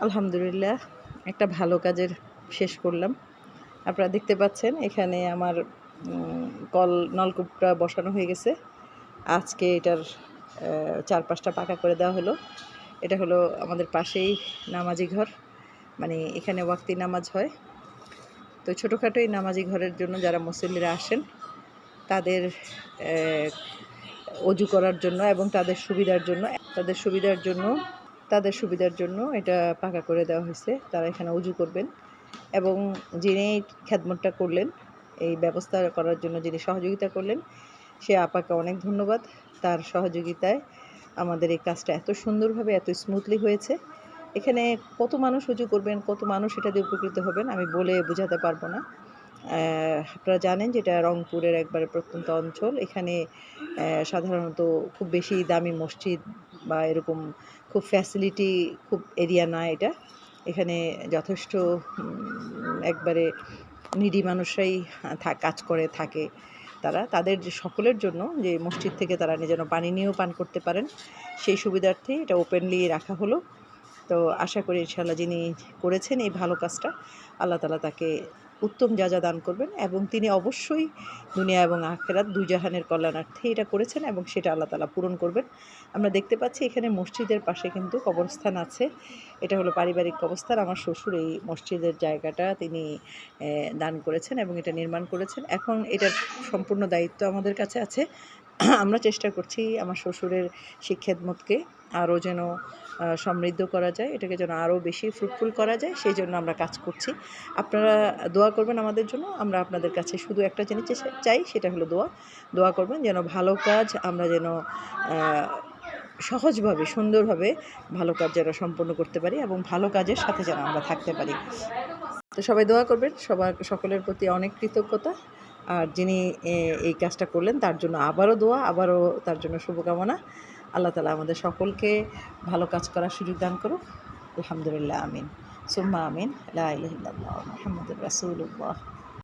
আলহামদুলিল্লাহ একটা ভালো কাজের শেষ করলাম। আপনারা দেখতে পাচ্ছেন এখানে আমার কল নলকূপটা বসানো হয়ে গেছে। আজকে এটার আহ, চারপাশটা পাকা করে দেওয়া হলো। এটা হলো আমাদের পাশেই নামাজি ঘর মানে এখানে ওয়াক্তি নামাজ হয়। তো ছোটোখাটো এই নামাজি ঘরের জন্য যারা মুসল্লিরা আসেন তাদের অজু করার জন্য এবং তাদের সুবিধার জন্য তাদের সুবিধার জন্য তাদের সুবিধার জন্য এটা পাকা করে দেওয়া হয়েছে। তারা এখানে উজু করবেন এবং যিনি এই খেদমতটা করলেন, এই ব্যবস্থা করার জন্য যিনি সহযোগিতা করলেন, সে আপাকে অনেক ধন্যবাদ। তার সহযোগিতায় আমাদের এই কাজটা এত সুন্দরভাবে, এত স্মুথলি হয়েছে। এখানে কত মানুষ উজু করবেন, কত মানুষ এটা দিয়ে উপকৃত হবেন, আমি বলে বোঝাতে পারব না। আপনারা জানেন যেটা রংপুরের একবারে প্রত্যন্ত অঞ্চল। এখানে সাধারণত খুব বেশি দামি মসজিদ বা এরকম খুব ফ্যাসিলিটি খুব এরিয়া না এটা। এখানে যথেষ্ট একবারে নিডি মানুষরাই কাজ করে, থাকে তারা। তাদের যে সকলের জন্য যে মসজিদ থেকে তারা যেন পানি নিয়েও পান করতে পারেন, সেই সুবিধার্থে এটা ওপেনলি রাখা হলো। তো আশা করি ইনশাল্লাহ যিনি করেছেন এই ভালো কাজটা, আল্লাহ তালা তাকে উত্তম যা যা দান করবেন এবং তিনি অবশ্যই দুনিয়া এবং আখেরাত দুই জাহানের কল্যাণার্থে এটা করেছেন এবং সেটা আল্লাহ তালা পূরণ করবেন। আমরা দেখতে পাচ্ছি এখানে মসজিদের পাশে কিন্তু কবরস্থান আছে। এটা হলো পারিবারিক কবরস্থান। আমার শ্বশুর এই মসজিদের জায়গাটা তিনি দান করেছেন এবং এটা নির্মাণ করেছেন। এখন এটার সম্পূর্ণ দায়িত্ব আমাদের কাছে আছে। আমরা চেষ্টা করছি আমার শ্বশুরের শিক্ষাদমতকে আরও যেন সমৃদ্ধ করা যায়, এটাকে যেন আরও বেশি ফ্রুটফুল করা যায়, সেই জন্য আমরা কাজ করছি। আপনারা দোয়া করবেন আমাদের জন্য, আমরা আপনাদের কাছে শুধু একটা জিনিস চাই, সেটা হলো দোয়া। দোয়া করবেন যেন ভালো কাজ আমরা যেন সহজভাবে, সুন্দরভাবে ভালো কাজ যেন সম্পন্ন করতে পারি এবং ভালো কাজের সাথে যেন আমরা থাকতে পারি। তো সবাই দোয়া করবেন, সবার, সকলের প্রতি অনেক কৃতজ্ঞতা। আর যিনি এই কাজটা করলেন, তার জন্য আবারও দোয়া, আবারও তার জন্য শুভকামনা। আল্লাহ তালা আমাদের সকলকে ভালো কাজ করার সুযোগ দান করুক। আলহামদুলিল্লাহ, আমিন। সুম্মা আমিন। আল্লাহ আলহামদুল রাসুল্লাহ